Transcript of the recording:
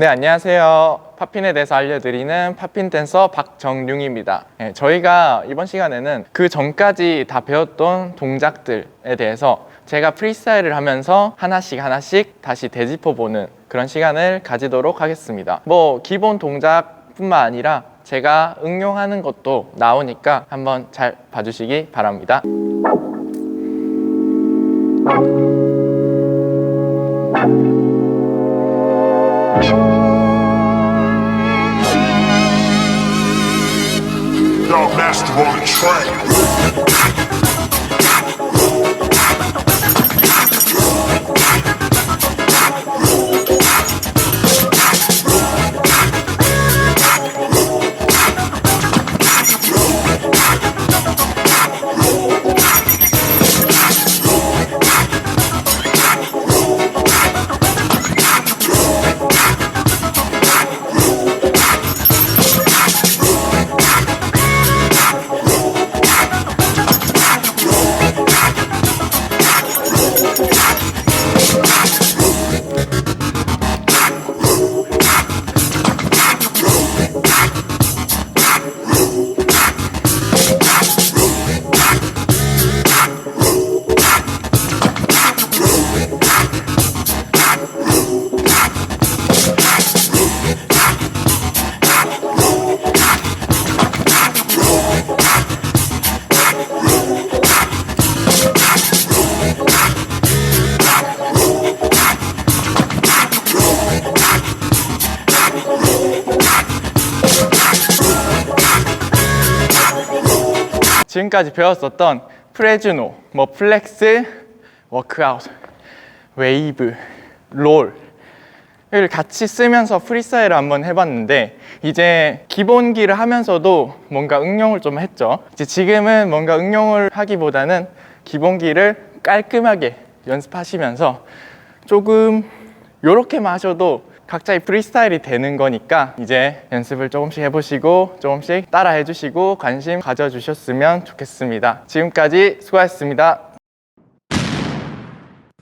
네, 안녕하세요. 팝핀에 대해서 알려드리는 팝핀 댄서 박정룡입니다. 네, 저희가 이번 시간에는 그 전까지 다 배웠던 동작들에 대해서 제가 프리스타일을 하면서 하나씩 하나씩 다시 되짚어보는 그런 시간을 가지도록 하겠습니다. 뭐 기본 동작뿐만 아니라 제가 응용하는 것도 나오니까 한번 잘 봐주시기 바랍니다. On the track. 지금까지 배웠었던 프레즈노, 뭐 플렉스, 워크아웃, 웨이브, 롤 을 같이 쓰면서 프리스타일을 한번 해봤는데 이제 기본기를 하면서도 뭔가 응용을 좀 했죠. 이제 지금은 뭔가 응용을 하기보다는 기본기를 깔끔하게 연습하시면서 조금 요렇게만 하셔도 각자의 프리스타일이 되는 거니까 이제 연습을 조금씩 해보시고 조금씩 따라 해주시고 관심 가져주셨으면 좋겠습니다. 지금까지 수고하셨습니다.